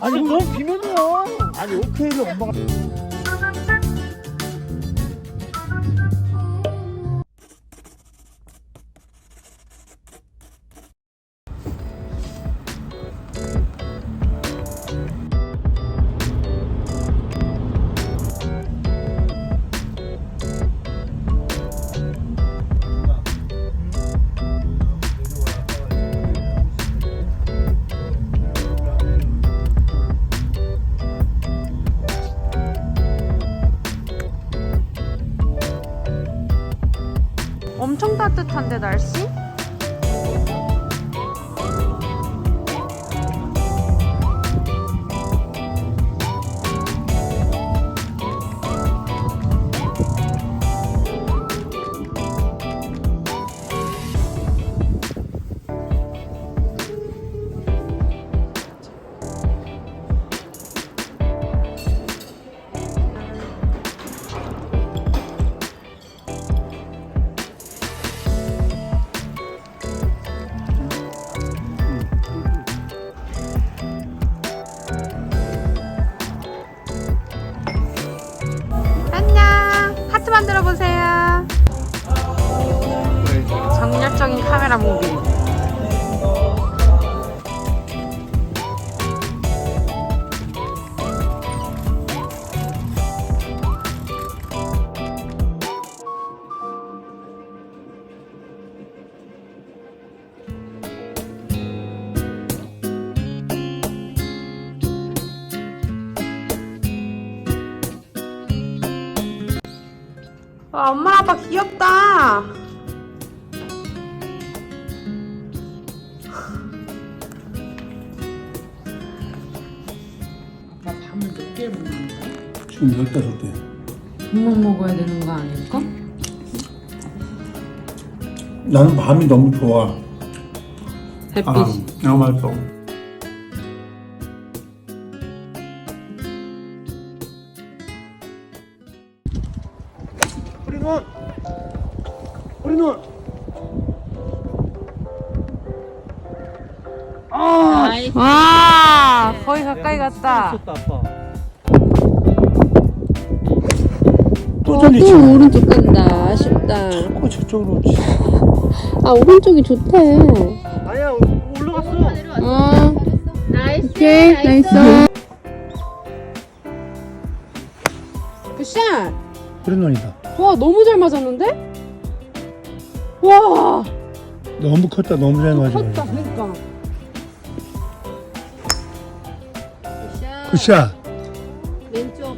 아니 너무 비면이야. 아니 오케이를 엄마가. 엄청 따뜻한데 날씨? 와, 엄마 아빠 귀엽다. 지금 열다섯 개. 분명 먹어야 되는 거 아닐까? 나는 밤이 너무 좋아. 햇빛이. 아, 아 맞어. 우리 우리 눈. 아, 와, 거의 가까이 갔다. 아빠. 또 어. 오른쪽 간다. 아쉽다. 어, 저쪽으로 치. 아, 오른쪽이 좋대. 아니야, 올라갔어. 어. 나이스. 오케이, 나이스. 굿샷! 우리 눈이다. 와, 너무 잘 맞았는데? 와, 너무 컸다, 너무 잘 맞아. 컸다, 그니까. 굿샷. 굿샷. 왼쪽.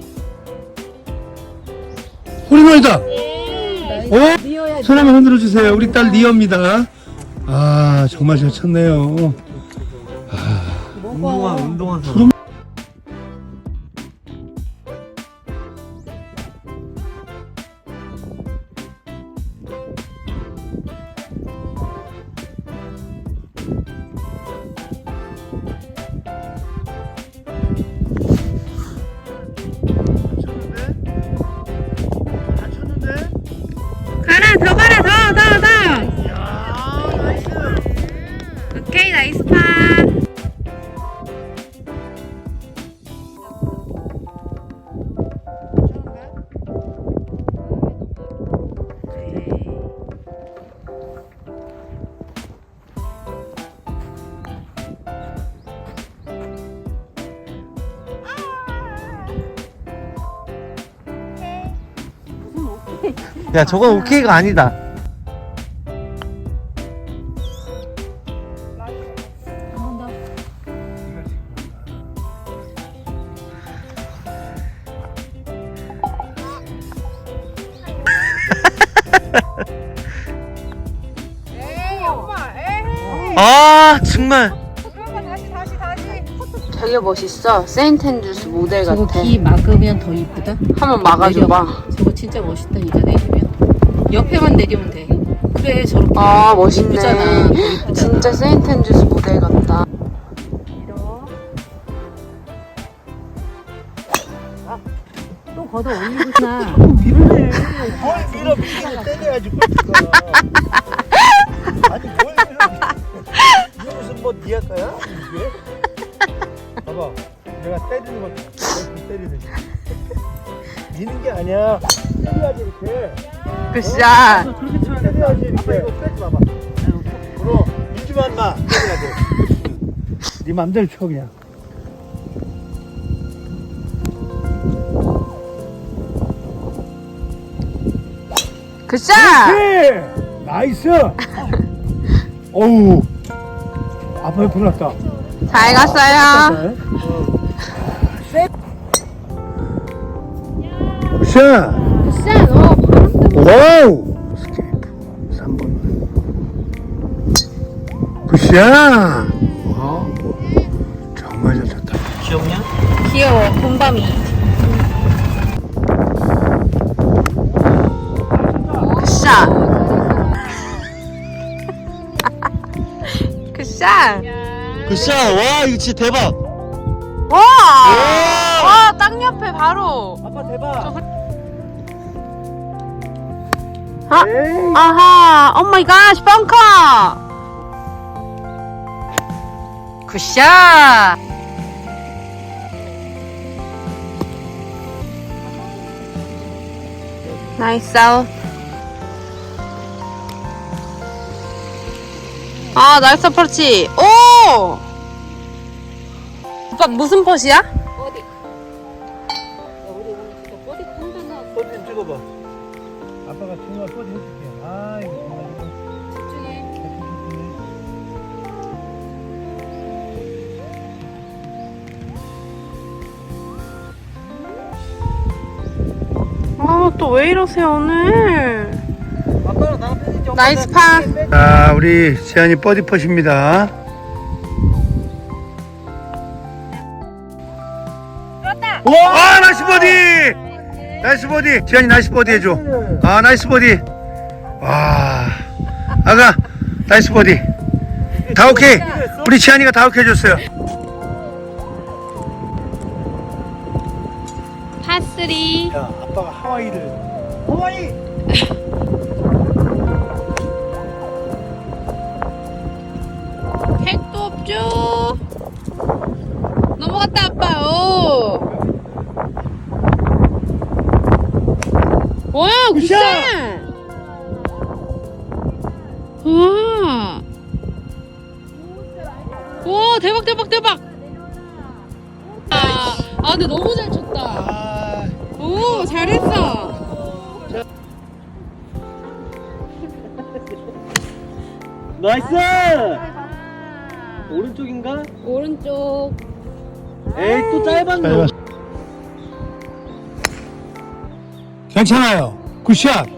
홀인원이다. 어? 리어야 손 한번 흔들어 주세요. 우리 딸 리어입니다. 아 정말 잘 쳤네요. 먹어. 운동한 사람. 야 저건 오케이가 아니다 아 정말 되게 멋있어. 세인텐주스 모델 저거 같아. 기 막으면 더 이쁘다. 한번 막아줘봐. 저거 진짜 멋있다, 이거 내리면. 옆에만 내리면 돼. 그래 저렇게. 아 멋있네. 이쁘잖아. 진짜 세인트앤드스 모델 같다. 아, 또 걷어 올리구나. 어, 밀네. 뭘 밀어 밀기를 때려야지 아니 뭘 밀어. 이게 무슨 뭐 니아까야? 봐봐. 내가 때리는 거 때리듯이. 미는 게 아니야. 때려야지 이렇게. 굿샷. 그렇게 쳐야 때려야지 이렇게. 아빠 이거 빼지 마봐. 그럼 민주만 마. 돼. 네 맘대로 쳐 그냥. 굿샷. 네, 나이스. 어우, 아빠 옆에 났다. 잘 갔어요. 굿샷. 굿샷. 어. 와우. 스케이프 3번. 굿샷. 와우. 정말 잘 쳤다. 귀엽냐? 귀여워 곰밤이 굿샷. 굿샷. 굿샷 와 이거 진짜 대박 와! 와, 땅 옆에 바로. 아빠 대박 아, 아하, 오 마이 갓, 벙커! 굿샷! 나이스 아웃. 아, 나이스 어프로치. 오! 오빠 무슨 퍼시야? 어디 우리 오늘 진짜 버디 콩만 나왔어 버디 좀 찍어봐. 아빠가 정말 버디 해줄게. 아, 이거 정말. 집중해 아, 또 왜 이러세요, 오늘? 아빠랑 나랑 좀 나이스 파. 자, 우리 재한이 버디 퍼십니다. 와, 나이스 버디! 나이스 버디! 재한이 나이스 버디 해줘. 아, 나이스 버디. 와, 아가, 나이스 버디. 다 오케이. 우리 재한이가 다 오케이 해줬어요. 파3. 야, 아빠가 하와이를. 하와이! 나이스 오른쪽인가? 오른쪽. 에이 또 짧았네 잘 괜찮아요. 굿샷.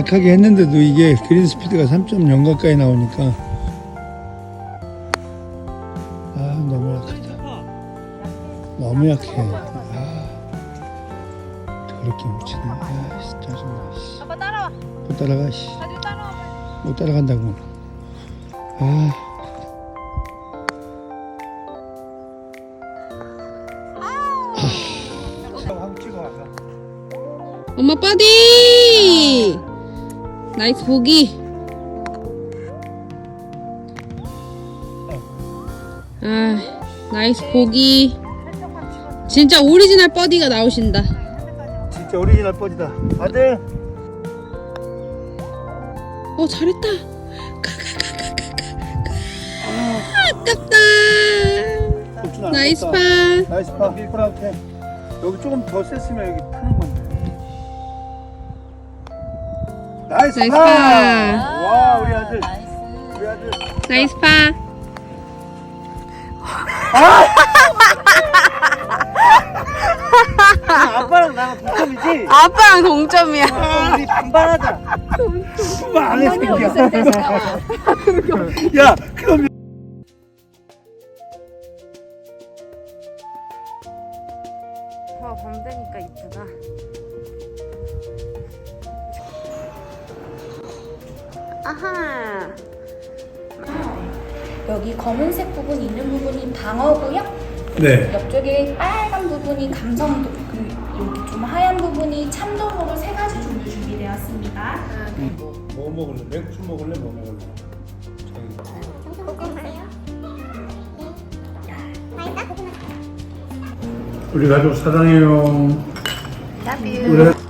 약하게 했는데도 이게 그린 스피드가 3.0 가까이 나오니까. 아 너무 약하다. 너무 약해. 아 더럽게 묻히네 아 씨, 짜증나 씨. 아빠 따라와. 못 따라가 씨. 따라와 못 따라간다고. 아. 엄마 빠디! 나이스 보기. 아, 나이스 보기. 진짜 오리지널 버디가 나오신다. 진짜 오리지널 뻗이다 아들 어, 잘했다. 아, 아깝다. 나이스. 파. 나이스 파 여기 조금 더 셌으면 여기 푸는 건데 나이스, 나이스 파! 파. 와 우리 아들 우리 아들 나이스 파. 아빠랑 나랑 동점이지? 아빠랑 동점이야. 아, 우리 반반하자 안 해, 새끼야. 야, 그럼. 여기 검은색 부분 있는 부분이 방어고요. 네. 옆쪽에 빨간 부분이 감성도, 그리고 여기 좀 하얀 부분이 참도로로 세 가지 종류 준비되었습니다. 뭐 먹을래? 맥주 먹을래? 뭐 먹을래? 우리 가족 사랑해요. 우리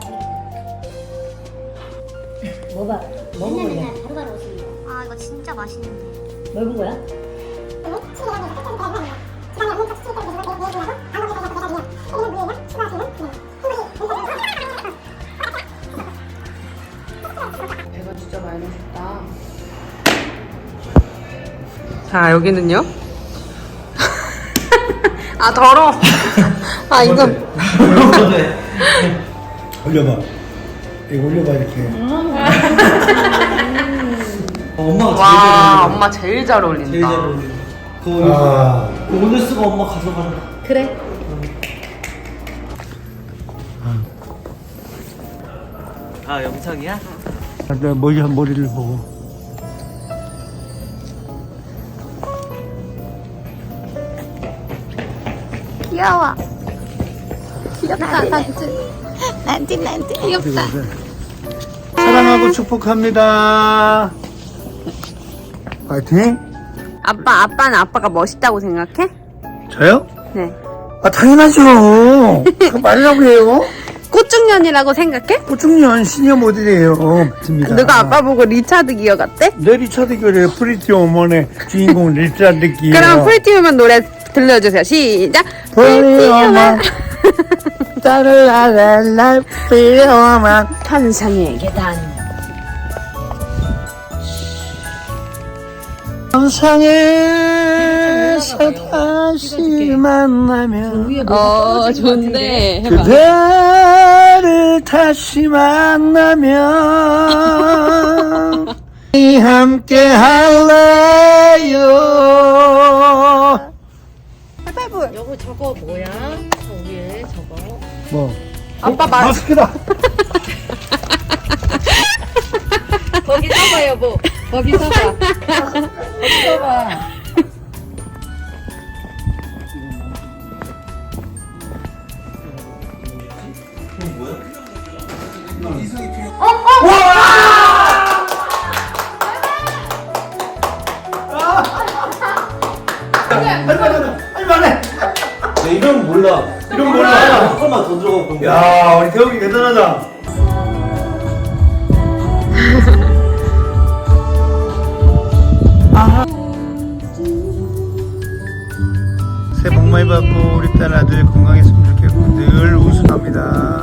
뭐가? 맨날 맨날 바로바로 오시는 거. 아, 이거 진짜 맛있는데. 거야? 배가 진짜 많이 나셨다. 자, 여기는요? 아, 더러. 아, 이거. 올려봐. 이거 올려봐 이렇게. 엄마가 와, 엄마 제일 잘 어울린다. 제일 잘 어울린다. 그거 아, 오늘 쓰고 엄마 가져가는 거. 그래. 아 영상이야? 내가 머리 한 머리를 보고. 귀여워. 귀엽다, 난지. 난지, 난지. 귀엽다. 사랑하고 축복합니다. 파이팅. 아빠, 아빠는 아빠가 멋있다고 생각해? 저요? 네. 아 당연하죠. 그 말이라고 해요. 꽃중년이라고 생각해? 고중년 시니어 모델이에요. 맞습니다. 누가 아빠 보고 리차드 기어 같대? 내 리차드 교의 프리티 오먼의 주인공 리차드 기어. 그럼 프리티 우먼 노래 들려주세요. 시작. 프리티 오먼. 따르라랄라 프리티 오먼. 환상의 계단. 세상에서 다시 만나면 어, 좋은데. 그대를 다시 만나면 이 함께 할래요 여보 저거 뭐야? 저 위에 저거. 뭐 아빠 말. 마스크다 거기 서봐 여보. 거기 서봐. 거기 서봐. 할만해 내 이름 몰라. 이름 몰라. 한 번만 더 들어가 보면. 야 우리 태욱이 대단하다 많이 받고 우리 딸 아들 건강했으면 좋겠고 늘 우승합니다